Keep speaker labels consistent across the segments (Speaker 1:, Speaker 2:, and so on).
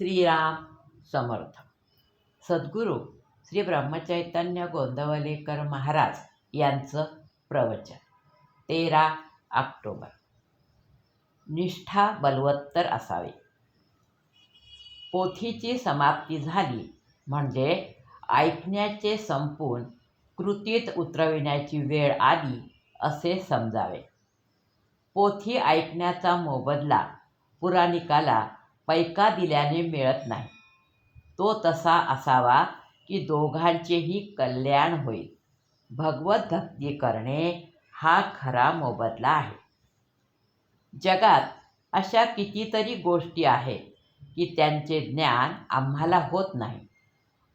Speaker 1: श्रीराम समर्थ सद्गुरू श्री ब्रह्मचैतन्य गोंदवलेकर महाराज यांचं प्रवचन तेरा ऑक्टोबर. निष्ठा बलवत्तर असावी. पोथीची समाप्ती झाली म्हणजे ऐकण्याचे संपून कृतीत उतरविण्याची वेळ आली असे समजावे. पोथी ऐकण्याचा मोबदला पुराणिकाला पैका दिल्याने मिळत नाही. तो तसा असावा की दोघांचेही कल्याण होईल. भगवत भक्ती करणे हा खरा मोबदला आहे. जगात अशा कितीतरी गोष्टी आहेत की त्यांचे ज्ञान आम्हाला होत नाही.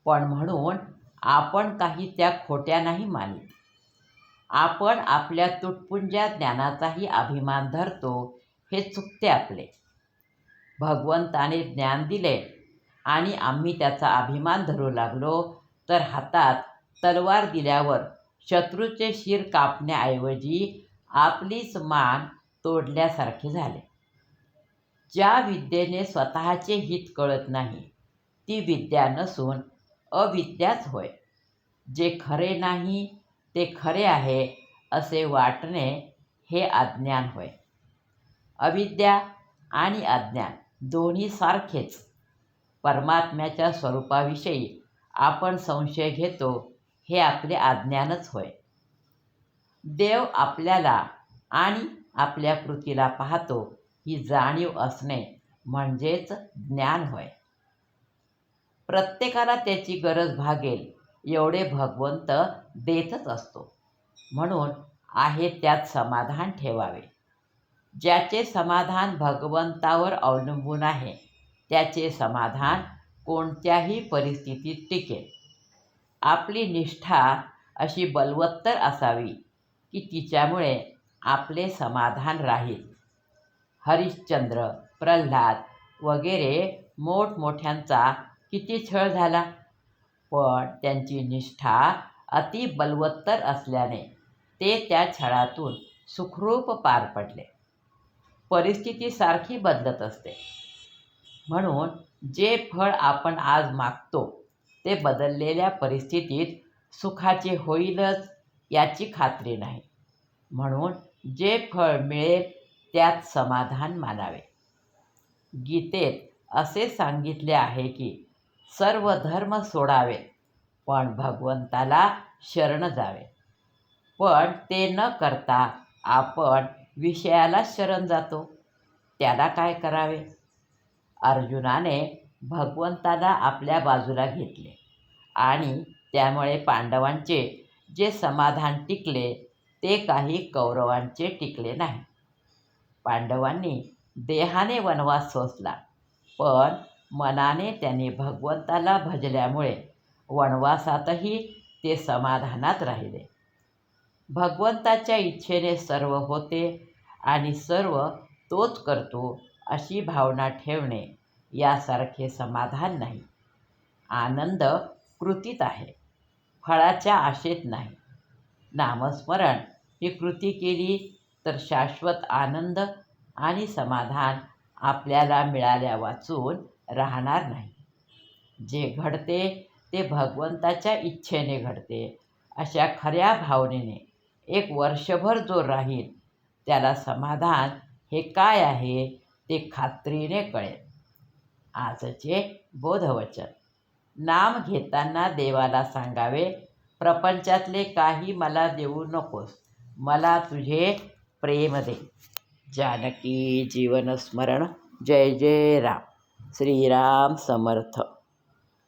Speaker 1: पण म्हणून आपण काही त्या खोट्या नाही मानित. आपण आपल्या तुटपुंज्या ज्ञानाचाही अभिमान धरतो हे चुकते आपले. भगवंताने ज्ञान दिले आणि आम्ही त्याचा अभिमान धरू लागलो तर हातात तलवार दिल्यावर शत्रूचे शिर कापण्याऐवजी आपलीच मान तोडल्यासारखे झाले. ज्या विद्येने स्वतःचे हित कळत नाही ती विद्या नसून अविद्याच होय. जे खरे नाही ते खरे आहे असे वाटणे हे अज्ञान होय. अविद्या आणि अज्ञान दोन्ही सारखेच. परमात्म्याच्या स्वरूपाविषयी आपण संशय घेतो हे आपले अज्ञानच होय. देव आपल्याला आणि आपल्या कृतीला पाहतो ही जाणीव असणे म्हणजेच ज्ञान होय. प्रत्येकाला त्याची गरज भागेल एवढे भगवंत देतच असतो. म्हणून आहे त्यात समाधान ठेवावे. ज्याचे समाधान भगवंतावर अवलंबून आहे त्याचे समाधान कोणत्याही परिस्थितीत टिकेल. आपली निष्ठा अशी बलवत्तर असावी की तिच्यामुळे आपले समाधान राहील. हरिश्चंद्र प्रल्हाद वगैरे मोठमोठ्यांचा किती छळ झाला. पण त्यांची निष्ठा अति बलवत्तर असल्याने ते त्या छळातून सुखरूप पार पडले. परिस्थिती सारखी बदलत असते. म्हणून जे फळ आपण आज मागतो ते बदललेल्या परिस्थितीत सुखाचे होईलच याची खात्री नाही. म्हणून जे फळ मिळेल त्यात समाधान मानावे. गीतेत असे सांगितले आहे की सर्व धर्म सोडावे पण भगवंताला शरण जावे. पण ते न करता आपण विषयाला शरण जातो. त्याला काय करावे? अर्जुनाने भगवंताला आपल्या बाजूला घेतले आणि त्यामुळे पांडवांचे जे समाधान टिकले ते काही कौरवांचे टिकले नाही. पांडवांनी देहाने वनवास सोसला पण मनाने त्यांनी भगवंताला भजल्यामुळे वनवासातही ते समाधानात राहिले. भगवंताच्या इच्छेने सर्व होते आणि सर्व तोच करतो अशी भावना ठेवणे यासारखे समाधान नाही. आनंद कृतीत आहे फळाच्या आशेत नाही. नामस्मरण ही कृती केली तर शाश्वत आनंद आणि समाधान आपल्याला मिळाल्या वाचून राहणार नाही. जे घडते ते भगवंताच्या इच्छेने घडते अशा खऱ्या भावनेने एक वर्षभर जो राहील त्याला समाधान हे काय आहे ते खात्रीने कळेल. आजचे बोधवचन. नाम घेताना देवाला सांगावे प्रपंचातले काही मला देऊ नकोस मला तुझे प्रेम दे. जानकी जीवनस्मरण जय जय राम. श्रीराम समर्थ.